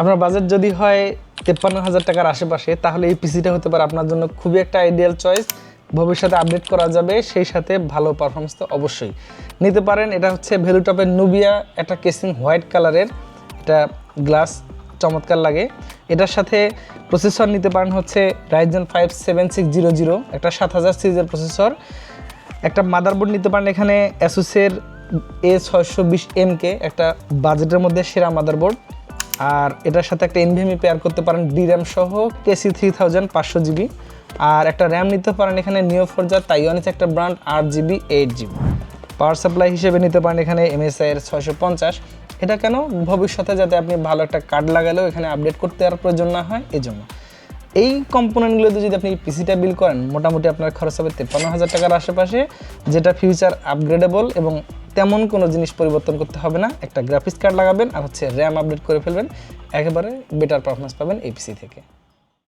আপনার বাজেট যদি হয় তেপ্পান্ন হাজার টাকার আশেপাশে, তাহলে এই পিসিটা হতে পারে আপনার জন্য খুবই একটা আইডিয়াল চয়েস ভবিষ্যতে আপডেট করা যাবে, সেই সাথে ভালো পারফরমেন্স তো অবশ্যই। নিতে পারেন, এটা হচ্ছে ভ্যালুটপের নুবিয়া একটা কেসিং হোয়াইট কালারের এটা গ্লাস চমৎকার লাগে। এটার সাথে প্রসেসর নিতে পারেন হচ্ছে Ryzen five seven six zero zero একটা সাত হাজার সিরিজের প্রসেসর একটা মাদারবোর্ড নিতে পারেন এখানে অ্যাসুসের এ ছয়শো বিশ এম কে একটা বাজেটের মধ্যে সেরা মাদারবোর্ড আর এটার সাথে একটা এনভিএমই পেয়ার করতে পারেন ডি র্যাম সহ কেসি থ্রি থাউজেন্ড পাঁচশো জিবি আর একটা র্যাম নিতে পারেন এখানে নিও ফোরজা তাইওয়ানিস একটা ব্র্যান্ড আট GB eight GB power supply হিসেবে নিতে পারেন এখানে এমএসআই এর ছয়শো পঞ্চাশ। এটা কেন? ভবিষ্যতে যাতে আপনি ভালো একটা কার্ড লাগালেও এখানে আপডেট করতে আর প্রয়োজন না হয় এই জন্য এই কম্পোনেন্টগুলোতে যদি আপনি পিসিটা বিল করেন, মোটামুটি আপনার খরচ হবে তেপ্পান্ন হাজার টাকার আশেপাশে, যেটা ফিউচার আপগ্রেডেবল এবং তেমন কোনো জিনিস পরিবর্তন করতে হবে না। একটা গ্রাফিক্স কার্ড লাগাবেন আর হচ্ছে র্যাম আপডেট করে ফেলবেন। একেবারে বেটার পারফরমেন্স পাবেন এপিসি পিসি থেকে।